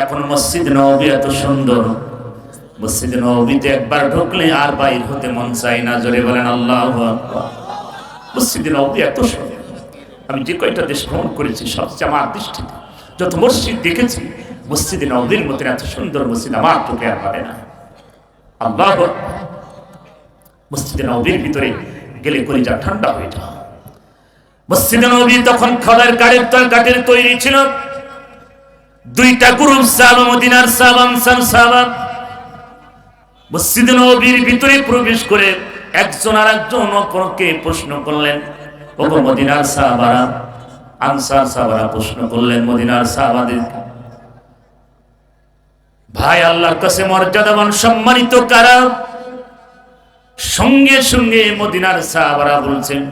এখন মসজিদ নবী এত সুন্দর। মসজিদ নবীতে একবার ঢুকলে আর বাইর হতে মন চাই না, জোরে বলেন আল্লাহ মসজিদ নবী এত সুন্দর। আমি যে কয়টা দেশ ভ্রমণ করেছি, সবচেয়ে আমার দৃষ্টিতে যত মসজিদ দেখেছি, মসজিদ নবীর মতন এত সুন্দর মসজিদ আমার চোখে আর পারে না। আল্লাহ মসজিদে নবীর ভিতরে গেলে কলিজা ঠান্ডা হয়ে যায়। মসজিদে নবী তখন খাবার কাঠের তল তৈরি ছিল। দুইটা গ্রুপ সাহাবা মদিনার সাহাবা আনসার সাহাবা মসজিদে নবীর ভিতরে প্রবেশ করে একজন আর একজন অপরকে প্রশ্ন করলেন, ওগো মদিনার সাহাবারা, আনসার সাহাবারা প্রশ্ন করলেন, মদিনার সাহাবাদের ভাই, আল্লাহর কাছে মর্যাদাবান সম্মানিত কারা? সঙ্গে সঙ্গে মদিনার সাহাবারা বলছেন,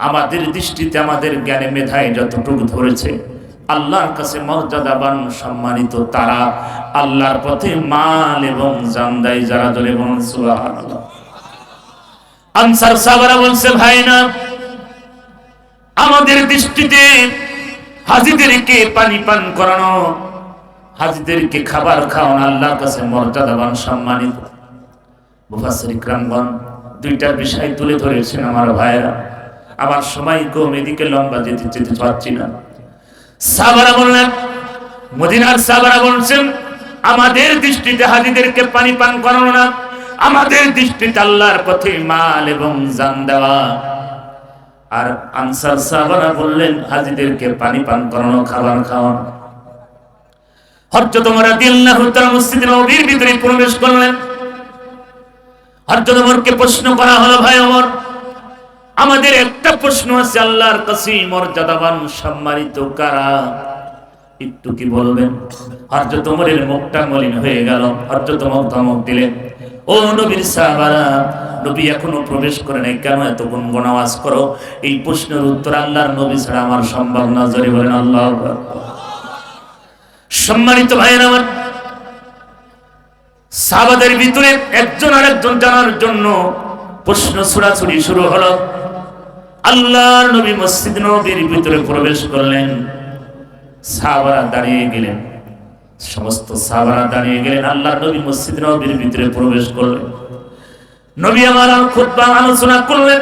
আমাদের দৃষ্টিতে আমাদের জ্ঞানে মেধায় যতটুকু ধরেছে আল্লাহর কাছে মর্যাদাবান, সম্মানিত তারা আল্লাহর পথে মাল এবং জান দেয় যারা ধরে বলুন আনসার সাহাবারা বলছে, ভাই না, আমাদের দৃষ্টিতে হাজিদেরকে পানি পান করানো, হাজিদেরকে খাবার খাওয়ানো আল্লাহর কাছে মর্যাদাবান, সম্মানিত। দুইটার বিষয় তুলে ধরেছেন আমার ভাইয়েরা। আমার সময় কম, এদিকে লম্বা যেতে যেতে পারছি না। সাহাবারা বললেন, মদিনার সাহাবারা বলছেন, আমাদের দৃষ্টিতে হাজিদেরকে পানি পান করানো না, আমাদের দৃষ্টিতে আল্লাহর পথে মাল এবং জান দেওয়া। আর আনসার সাহাবারা বললেন, হাজিদেরকে পানি পান করানো, খাবার খাওয়ানো। ওমর রাদিয়াল্লাহু তাআলা মসজিদে নববীর ভিতরে প্রবেশ করলেন। হযরত ওমরকে প্রশ্ন করা হলো, ভাই ওমর আমাদের একটা প্রশ্ন আছে, আল্লাহর কাছে মর্যাদাবান, সম্মানিত কারা? একটু কি বলবেন? হযরত ওমরের মুখটা মলিন হয়ে গেল। হযরত ওমর ধমক দিলেন। ও নবীর সাহাবারা, নবী এখনও প্রবেশ করে নাই, কেন এত গুনগুন আওয়াজ করো? এই প্রশ্নের উত্তর আল্লাহর নবী ছাড়া আমার সম্ভব না, জোরে বলেন আল্লাহ সম্মানিত ভাইয়ের আমার, সাহাবাদের ভিতরে একজন আরেকজন জানার জন্য প্রশ্ন ছুড়াছুড়ি শুরু হলো। আল্লাহর নবী মসজিদ নবীর ভিতরে প্রবেশ করলেন। সাহাবারা দাঁড়িয়ে গেলেন। সমস্ত সাহাবারা দাঁড়িয়ে গেলেন। আল্লাহর নবী মসজিদ নবীর ভিতরে প্রবেশ করলেন। নবী আমার খুতবা আলোচনা করলেন।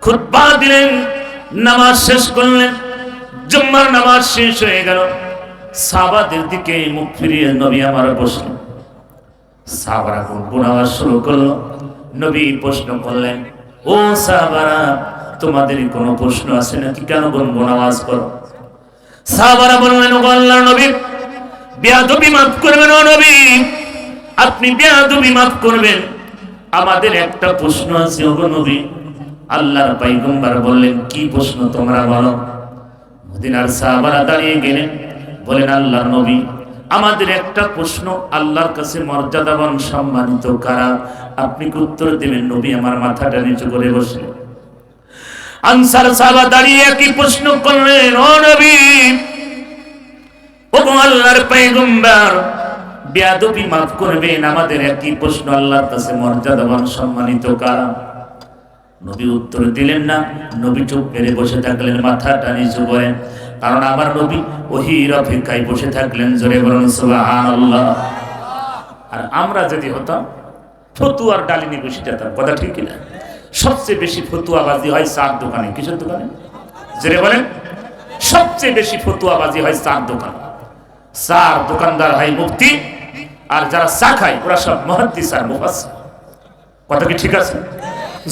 খুতবা দিলেন, নামাজ শেষ করলেন। জুম্মার নামাজ শেষ হয়ে গেল। সাহাবাদের দিকে মুখ ফিরিয়ে নবী আমার বসলেন সাহাবারা গুনগুন শুরু করল। নবী প্রশ্ন করলেন ও সাহাবারা, তোমাদের কোনো প্রশ্ন আছে নাকি? কেন গুনগুন আওয়াজ করো সাহাবারা বললেন ও আল্লাহর নবী, বেয়াদবি মাফ করবেন ও নবী। আপনি বেয়াদবি মাফ করবেন। আমাদের একটা প্রশ্ন আছে ও নবী। আল্লাহর পাইগম্বার বললেন, কি প্রশ্ন তোমরা বলো? মদিনার সাহাবারা দাঁড়িয়ে গেলেন, বলেন আল্লাহর নবী আমাদের একটা প্রশ্ন, আল্লাহর কাছে মর্যাদাবান সম্মানিত কারা? আপনি উত্তর দেবেন? নবী আমার মাথাটা নিচু করে বসে আনসার সাহাবা দাঁড়িয়ে কি প্রশ্ন করলেন, ও নবী ও আল্লাহর পয়গম্বর, বেয়াদবি মাফ করবেন, আমাদের একই প্রশ্ন, আল্লাহর কাছে মর্যাদাবান সম্মানিত কারা? নবী উত্তর দিলেন না, নবী চুপ মেরে বসে থাকলেন, মাথাটা নিচু করেন কারণ আমার নবী ওহির অপেক্ষায় বসে থাকলেন, জোরে বলুন, সুবহানাল্লাহ। আর আমরা যদি হতাম, ফতুয়ার ডালি নিয়ে বসে যেতাম, কথা ঠিক কিনা? সবচেয়ে বেশি ফতুয়াবাজি হয় চার দোকানে। কিসের দোকানে? জোরে বলেন, সবচেয়ে বেশি ফতুয়াবাজি হয় চার দোকান। চার দোকানদার হয় মুক্তি আর যারা চা খায়, ওরা সব মহাদ্দিস আর মুফাসসির। কথা কি ঠিক আছে?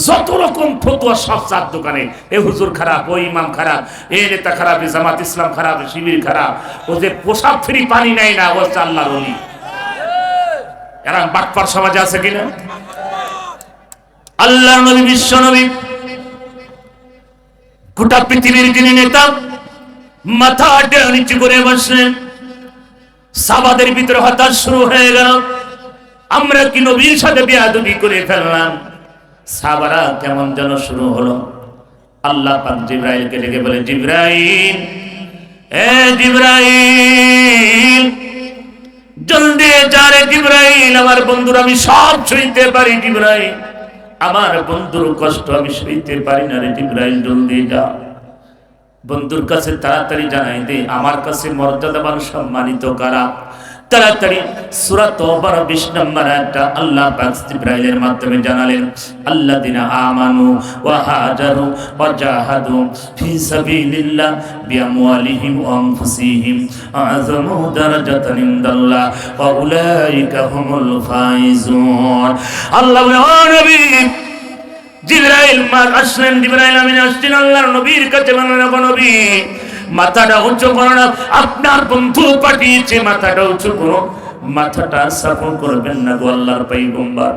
যত রকম ফতুয়া সব চার দোকানে। এ হুজুর খারাপ, ও ইমাম খারাপ, এ নেতা খারাপ, এ জামাত ইসলাম খারাপ শিবির খারাপ। ও যে পোশাক ফ্রি পানি নেয় না, ও আল্লাহর অলি এরা বাটপার সমাজে আছে কিনা? আল্লাহ নবী, বিশ্ব নবী, গোটা পৃথিবীর যিনি নেতা, মাথা নিচু করে বসলেন। সাবাদের ভিতরে হতাশ শুরু হয়ে গেল। আমরা কি নবীর সাথে বিয়াদবি করে ফেললাম? সাবারা কেমন যেন শুরু হলো। আল্লাহ পাক জিব্রাইলকে ডেকে বলে, জিব্রাইল, এ জিব্রাইল, জলদি যা রে জিব্রাইল, আমার বন্ধুর আমি সব সইতে পারি জিব্রাইল। আমার বন্ধুর কষ্ট আমি সইতে পারি না রে জিব্রাইল, জলদি যা। বন্ধুর কাছে তাড়াতাড়ি জানাই দে, আমার কাছে মর্যাদাবান সম্মানিত কারা? তাড়াতাড়ি সূরা তওবার 20 নম্বর একটা আল্লাহ পাক জিবরাইলের মাধ্যমে জানালেন, আল্লাযিনা আমানু ওয়া হাজারু ওয়া জাহাদু ফি সাবিলিল্লাহ বিআমওয়ালিহিম ওয়া আনফুসিহিম আযমু দারাজাতান ইনদাল্লাহ ওয়া উলাইকা হুমুল ফাইজুন। আল্লাহ বলে, ও নবী, জিবরাইল, মা আসলেন, জিবরাইল আমিন আসছেন, আল্লাহর নবীর কাছে বলেন নবী মাথাটা উঁচু করো না। আপনার বন্ধু পাঠিয়েছে, মাথাটা উঁচু করো। মাথাটা সাফল করবেন না গো আল্লাহর পাইগম্বার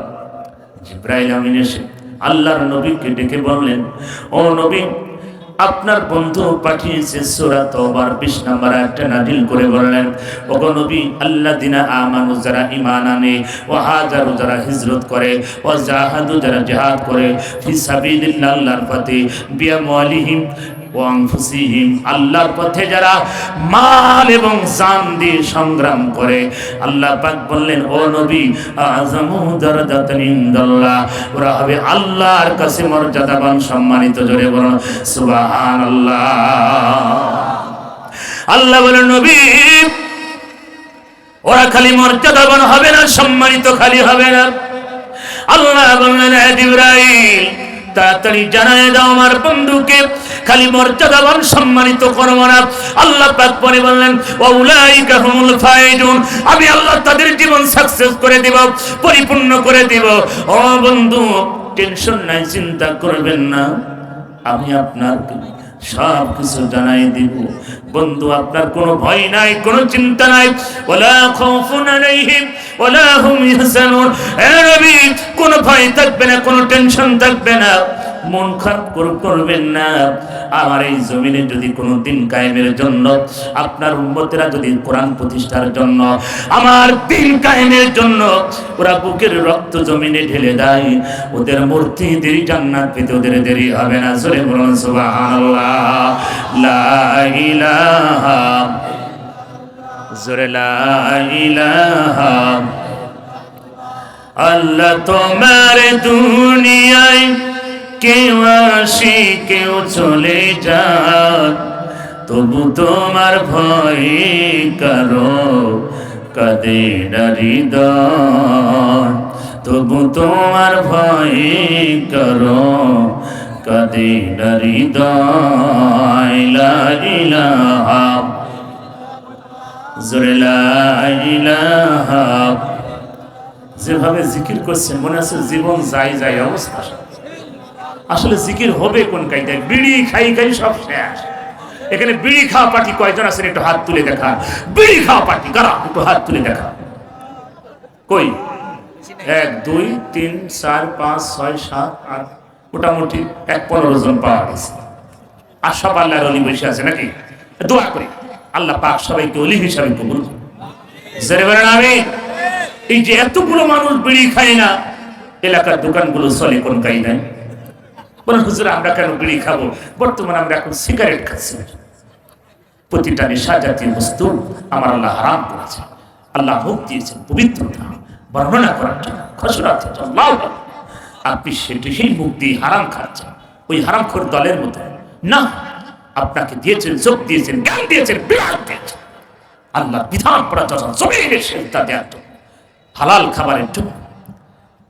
জিব্রাইল আমিন এসে আল্লাহর নবীকে ডেকে বললেন, ও নবী, আপনার বন্ধু পাঠিয়েছে সূরা তওবার 20 নম্বর আয়াতটা নাজিল করে বললেন, ওগো নবী, আল্লাযিনা আমানু, যারা ঈমান আনে, ওয়া হাজারু, যারা হিজরত করে, ওয়া জাহাদু, যারা জিহাদ করে, ফি সাবিলিল্লাহ, আল্লাহর পথে বিআমওয়ালিহিম আল্লাহর পথে যারা মাল এবং জান দিয়ে সংগ্রাম করে, আল্লাহ পাক বললেন, ও নবী ওরা হবে আল্লাহর কাছে মর্যাদাবান, সম্মানিত, জোরে বলুন আল্লাহ বলেন নবী, ওরা খালি মর্যাদাবান হবে না, সম্মানিত খালি হবে না। আল্লাহ বললেন জিবরাইল তাড়াতাড়ি জানায় দাও আমার বন্ধুকে। খালি মর্যাদাবান সম্মানিত করব না আল্লাহ পাক পরে বললেন, ওয়াউলাইকা হুমুল ফাইজুন। আমি আল্লাহ তাদের জীবন সাকসেস করে দিব, পরিপূর্ণ করে দিব। ও বন্ধু টেনশন নাই, চিন্তা করবেন না। আমি আপনার সব কিছু জানাই দিব। বন্ধু, আপনার কোনো ভয় নাই, কোনো চিন্তা নাই। ওলা খাউফুন আলাইহিম, ওলা হুম ইয়াহজানুন এ নবী, কোনো ভয় থাকবে না, কোনো টেনশন থাকবে না। মন খারাপ কর- করবেন না। আমার এই জমিনে যদি কোনো দিন কায়েমের জন্য, আপনার উম্মতেরা যদি কোরআন প্রতিষ্ঠার জন্য, আমার দিন কায়েমের জন্য ওরা বুকের রক্ত জমিনে ঢেলে দেয়, ওদের মূর্তি দেরি জান্নাত পেতে ওদের দেরি হবে না। জোরে বলুন, সুবহানাল্লাহ। লা ইলাহা জোরে আল্লাহ তোমার দুনিয়ায় কেউ আসি, কেউ চলে যাক। তবু তোমার ভয় কারও কাদে হৃদয়। তবু তোমার ভয় করো কাদে ইলাহা যেভাবে জিকির করছেন, মনে আছে জীবন যাই যাই অবস্থা? আসলে জিকির হবে কোন কায়দায়? বিড়ি খাই খাই সব শেষ। এখানে বিড়ি খাওয়া পার্টি কয়জন আছেন একটু হাত তুলে দেখা বিড়ি খাওয়া পার্টি কারা একটু হাত তুলে দেখা কই? এক, দুই, তিন, চার, পাঁচ, ছয়, সাত, আট মোটামুটি এক পনেরো জন পাওয়া গেছে। আর সব আল্লাহর অলি বসে আছে নাকি? দোয়া করি। আল্লাহ পাক সবাইকে অলি হিসাবে কবুল আমি এই যে এতগুলো মানুষ বিড়ি খায় না, এলাকার দোকানগুলো চলে কোন নাই বলেন, হুজুর, আমরা কেন বিড়ি খাব? বর্তমানে আমরা এখন সিগারেট খাচ্ছি। প্রতিটা নেশা জাতীয় বস্তু আমার আল্লাহ হারাম করেছে। আল্লাহ মুখ দিয়েছেন, পবিত্রতা, বর্ণনা করার জন্য, খসড়া আপনি সেটি সেই মুখ দিয়ে হারাম খাচ্ছেন। ওই হারাম খোর দলের মতো না, আপনাকে দিয়েছেন চোখ দিয়েছেন, জ্ঞান দিয়েছেন আল্লাহ বিধান হালাল খাবারের জন্য।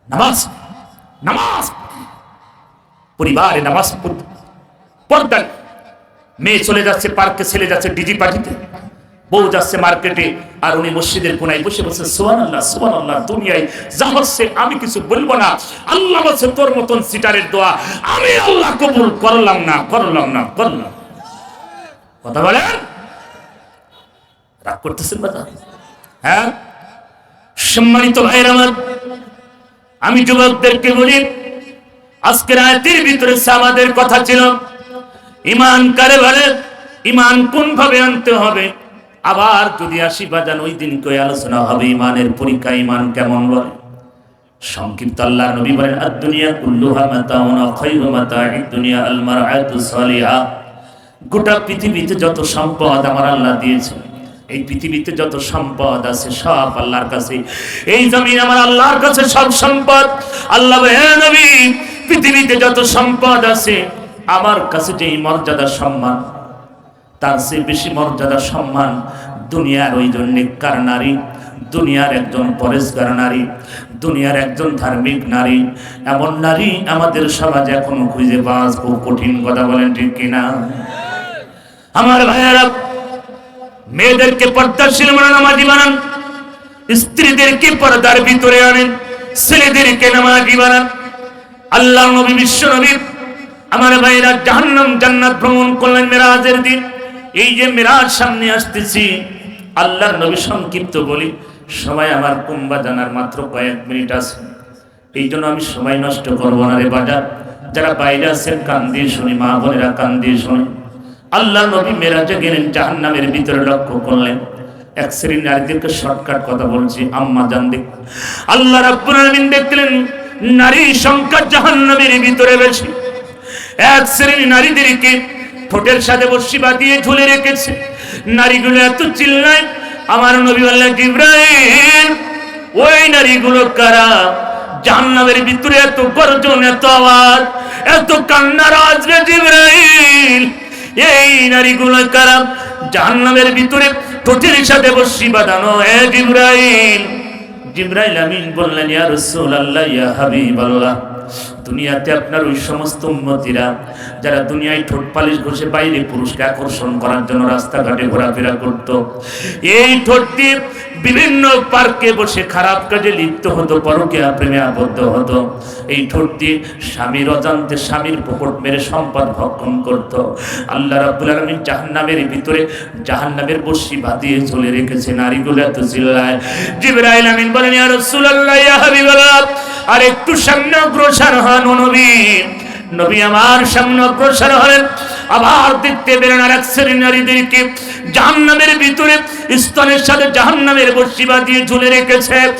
নামাজ নামাজ। পরিবারে নামাজ পর্দা মেয়ে চলে যাচ্ছে, পার্কে ছেলে যাচ্ছে, ডিজি পার্টিতে। বউ যাচ্ছে মার্কেটে আর উনি মসজিদের কোনায় বসে বসে সোহান আল্লাহ সোহান আল্লাহ দুনিয়ায় যা হচ্ছে আমি কিছু বলব না। আল্লাহ বলছে, তোর মতন সিটারের দোয়া আমি আল্লাহ কবুল করলাম না করলাম না, করলাম। কথা বলেন? রাগ করতেছেন বাবা হ্যাঁ? সম্মানিত ভাইয়ের আমার, আমি যুবকদেরকে বলি, আজকের আয়াতের ভিতরে আমাদের কথা ছিল, ইমান কারে বলে ইমান কোন ভাবে আনতে হবে? আবার যদি আসি বাজান, ওই দিন কই আলোচনা হবে, ইমানের পরীক্ষা, ইমান কেমন বলে? সংক্ষিপ্ত আল্লাহ নবী বলেন আদ দুনিয়া কুল্লুহা মাতাউন খায়রু মাতাঈদ দুনিয়া আল মারআতু সালিহা। গোটা পৃথিবীতে যত সম্পদ আমার আল্লাহ দিয়েছে এই পৃথিবীতে যত সম্পদ আছে সব আল্লাহর কাছে। এই জমিন আমার আল্লাহর কাছে সব সম্পদ। আল্লাহ নবী, পৃথিবীতে যত সম্পদ আছে, আমার কাছে যে মর্যাদা সম্মান তার চেয়ে বেশি মর্যাদা, সম্মান দুনিয়ার ওই জন্য কার নারী? দুনিয়ার একজন পরেশগার নারী, দুনিয়ার একজন ধার্মিক নারী। এমন নারী আমাদের সমাজে এখনও খুঁজে পাওয়া খুব কঠিন কথা বলেন ঠিক কিনা? আমার ভাইয়েরা, মেয়েদেরকে পর্দাশীল নামাজি বানান, স্ত্রীদেরকে পর্দার ভিতরে আনেন, ছেলেদেরকে নামাজি বানান। আল্লাহ নবী, বিশ্ব নবী, আমার ভাইরা জাহান্নাম জান্নাত ভ্রমণ করলেন মেরাজের দিন। এই যে মেরাজ সামনে আসতেছি, আল্লাহর নবী সংক্ষিপ্ত বলি, সবাই আমার কুম্বা জানার মাত্র কয়েক মিনিট আছে। এই জন্য আমি সময় নষ্ট করব না রে বাজার। যারা বাইরে আছেন, কান দিয়ে শুনি, মা বোনেরা কান দিয়ে শুনি। আল্লাহ নবী মেরাজে গেলেন, জাহান্নামের ভিতরে লক্ষ্য করলেন। এক শ্রেণির নারীদেরকে শর্টকাট কথা বলছি, আম্মা জান দেখ। আল্লাহ রাব্বুল আলামিন দেখলেন নারী সংখ্যা জাহান্নামের ভিতরে বেশি। এক শ্রেণি নারীদেরকে ঠোঁটের সাথে বসি বাঁধিয়ে ঝুলে রেখেছে। নারীগুলো এত চিল্লায়, আমার নবী আল্লাহ ইব্রাহিম, ওই নারীগুলো কারা? জাহান্নামের ভিতরে এত গর্জন, এত আওয়াজ, এত কান্নার আওয়াজ রে জিব্রাইল। এই নারীগুলো কারা? জাহান্নামের ভিতরে ঠোঁটের সাথে বসি বাঁধানো, এ জিব্রাইল। জিব্রাইল আমিন বললেন, ইয়া রাসূলুল্লাহ, ইয়া হাবিবাল্লাহ। দুনিয়াতে আপনার ওই সমস্ত উন্নতিরা যারা দুনিয়ায় ঠোঁট পালিশ ঘষে বাইরে পুরুষকে আকর্ষণ করার জন্য রাস্তাঘাটে ঘোরাফেরা করত। এই ঠোঁট দিয়ে বিভিন্ন পার্কে বসে খারাপ কাজে লিপ্ত হতো পরকে প্রেমে আবদ্ধ হতো। এই ঠোঁট দিয়ে স্বামীর অজান্তে স্বামীর পকট মেরে সম্পদ ভক্ষণ করত। আল্লাহ রাব্বুল আলামিন জাহান্নামের ভিতরে জাহান্নামের বসি বাঁধিয়ে চলে রেখেছে নারীগুলো এত চিল্লায়। জিবরাইল আমিন বলেন, ইয়া রাসূলুল্লাহ, ইয়া হাবিবাল্লাহ আর একটু সামনে অগ্রসর হন নবী। নবী আমার সামনে অগ্রসর হলেন। আবার দেখতে পেলেন আর এক শ্রেণি নারীদেরকে। জাহান্নামের ভিতরে স্তনের সাথে জাহান্নামের বর্ষিবা দিয়ে ঝুলে রেখেছে।